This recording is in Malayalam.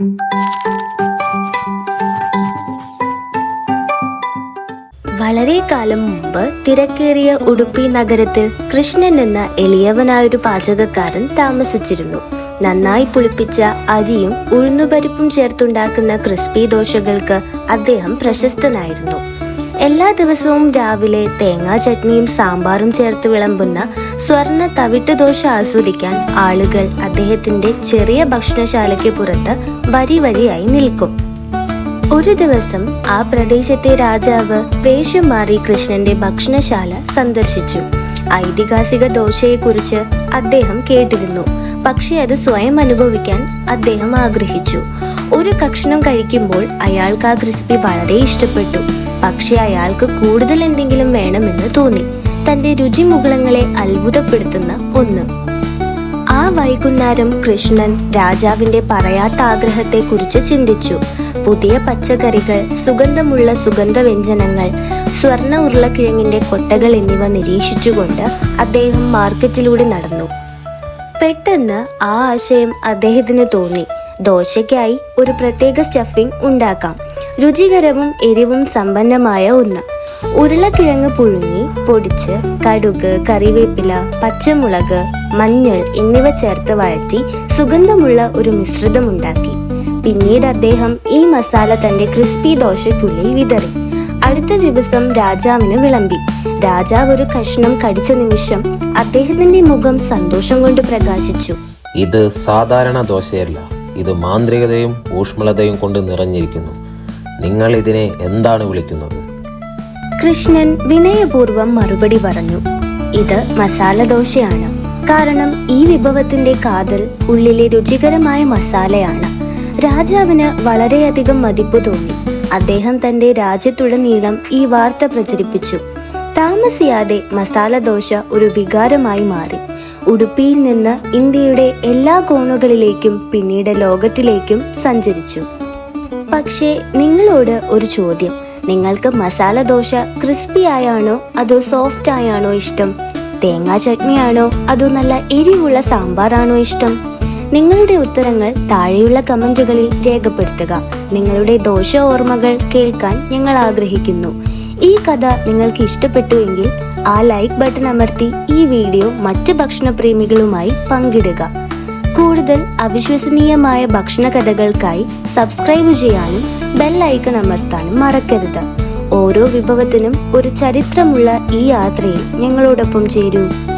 വളരെ കാലം മുമ്പ് തിരക്കേറിയ ഉടുപ്പി നഗരത്തിൽ കൃഷ്ണൻ എന്ന എളിയവനായൊരു പാചകക്കാരൻ താമസിച്ചിരുന്നു. നന്നായി പുളിപ്പിച്ച അരിയും ഉഴുന്നുപരിപ്പും ചേർത്തുണ്ടാക്കുന്ന ക്രിസ്പി ദോശകൾക്ക് അദ്ദേഹം പ്രശസ്തനായിരുന്നു. എല്ലാ ദിവസവും രാവിലെ തേങ്ങാ ചട്നിയും സാമ്പാറും ചേർത്ത് വിളമ്പുന്ന സ്വർണ തവിട്ട് ദോശ ആസ്വദിക്കാൻ ആളുകൾ അദ്ദേഹത്തിന്റെ ചെറിയ ഭക്ഷണശാലയ്ക്ക് പുറത്ത് വരി വരിയായി നിൽക്കും. ഒരു ദിവസം ആ പ്രദേശത്തെ രാജാവ് വേഷം മാറി കൃഷ്ണന്റെ ഭക്ഷണശാല സന്ദർശിച്ചു. ഐതിഹാസിക ദോശയെക്കുറിച്ച് അദ്ദേഹം കേട്ടിരുന്നു. പക്ഷേ അത് സ്വയം അനുഭവിക്കാൻ അദ്ദേഹം ആഗ്രഹിച്ചു. ഒരു കഷ്ണം കഴിക്കുമ്പോൾ അയാൾക്ക് ആ ക്രിസ്പി വളരെ ഇഷ്ടപ്പെട്ടു. പക്ഷെ അയാൾക്ക് കൂടുതൽ എന്തെങ്കിലും വേണമെന്ന് തോന്നി. തന്റെ രുചിമുകളങ്ങളെ അത്ഭുതപ്പെടുത്തുന്ന ഒന്ന്. ആ വൈകുന്നേരം കൃഷ്ണൻ രാജാവിന്റെ പറയാത്ത ആഗ്രഹത്തെക്കുറിച്ച് ചിന്തിച്ചു. പുതിയ പച്ചക്കറികൾ സുഗന്ധമുള്ള സുഗന്ധ വ്യഞ്ജനങ്ങൾ സ്വർണ ഉരുളക്കിഴങ്ങിന്റെ കൊട്ടകൾ എന്നിവ നിരീക്ഷിച്ചുകൊണ്ട് അദ്ദേഹം മാർക്കറ്റിലൂടെ നടന്നു. പെട്ടെന്ന് ആ ആശയം അദ്ദേഹത്തിന് തോന്നി. ദോശയ്ക്കായി ഒരു പ്രത്യേക സ്റ്റഫിംഗ് ഉണ്ടാക്കാം. രുചികരവും എരിവും സമ്പന്നമായ ഒന്ന്. ഉരുളക്കിഴങ്ങ് പുഴുങ്ങി പൊടിച്ച് കടുക് കറിവേപ്പില പച്ചമുളക് മഞ്ഞൾ എന്നിവ ചേർത്ത് വഴറ്റി സുഗന്ധമുള്ള ഒരു മിശ്രിതം ഉണ്ടാക്കി. പിന്നീട് അദ്ദേഹം ഈ മസാല തന്റെ ക്രിസ്പി ദോശയ്ക്കുള്ളിൽ വിതറി. അടുത്ത ദിവസം രാജാവിന് വിളമ്പി. രാജാവ് ഒരു കഷ്ണം കടിച്ച നിമിഷം അദ്ദേഹത്തിന്റെ മുഖം സന്തോഷം കൊണ്ട് പ്രകാശിച്ചു. ഇത് സാധാരണ ദോശയല്ല. ഇത് മാന്ത്രികതയും ഊഷ്മളതയും കൊണ്ട് നിറഞ്ഞിരിക്കുന്നു. നിങ്ങൾ ഇതിനെ എന്താണ് വിളിക്കുന്നത്? കൃഷ്ണൻ വിനയപൂർവം മറുപടി പറഞ്ഞു. ഇത് മസാല ദോശയാണ്. കാരണം ഈ വിഭവത്തിന്റെ കാതൽ ഉള്ളിലെ രുചികരമായ മസാലയാണ്. രാജാവിന് വളരെയധികം മതിപ്പ് തോന്നി. അദ്ദേഹം തന്റെ രാജ്യത്തുടനീളം ഈ വാർത്ത പ്രചരിപ്പിച്ചു. താമസിയാതെ മസാല ദോശ ഒരു വികാരമായി മാറി. ഉടുപ്പിയിൽ നിന്ന് ഇന്ത്യയുടെ എല്ലാ കോണുകളിലേക്കും പിന്നീട് ലോകത്തിലേക്കും സഞ്ചരിച്ചു. പക്ഷേ നിങ്ങളോട് ഒരു ചോദ്യം. നിങ്ങൾക്ക് മസാല ദോശ ക്രിസ്പി ആയാണോ? അതോ സോഫ്റ്റ് ആയാണോ ഇഷ്ടം? തേങ്ങാ ചട്നിയാണോ അതോ നല്ല എരിവുള്ള സാമ്പാറാണോ ഇഷ്ടം? നിങ്ങളുടെ ഉത്തരങ്ങൾ താഴെയുള്ള കമന്റുകളിൽ രേഖപ്പെടുത്തുക. നിങ്ങളുടെ ദോശ ഓർമ്മകൾ കേൾക്കാൻ ഞങ്ങൾ ആഗ്രഹിക്കുന്നു. ഈ കഥ നിങ്ങൾക്ക് ഇഷ്ടപ്പെട്ടുവെങ്കിൽ ആ ലൈക്ക് ബട്ടൺ അമർത്തി ഈ വീഡിയോ മറ്റ് ഭക്ഷണപ്രേമികളുമായി പങ്കിടുക. കൂടുതൽ അവിശ്വസനീയമായ ഭക്ഷണ കഥകൾക്കായി സബ്സ്ക്രൈബ് ചെയ്യാനും ബെൽ ഐക്കൺ അമർത്താനും മറക്കരുത്. ഓരോ വിഭവത്തിനും ഒരു ചരിത്രമുള്ള ഈ യാത്രയിൽ ഞങ്ങളോടൊപ്പം ചേരൂ.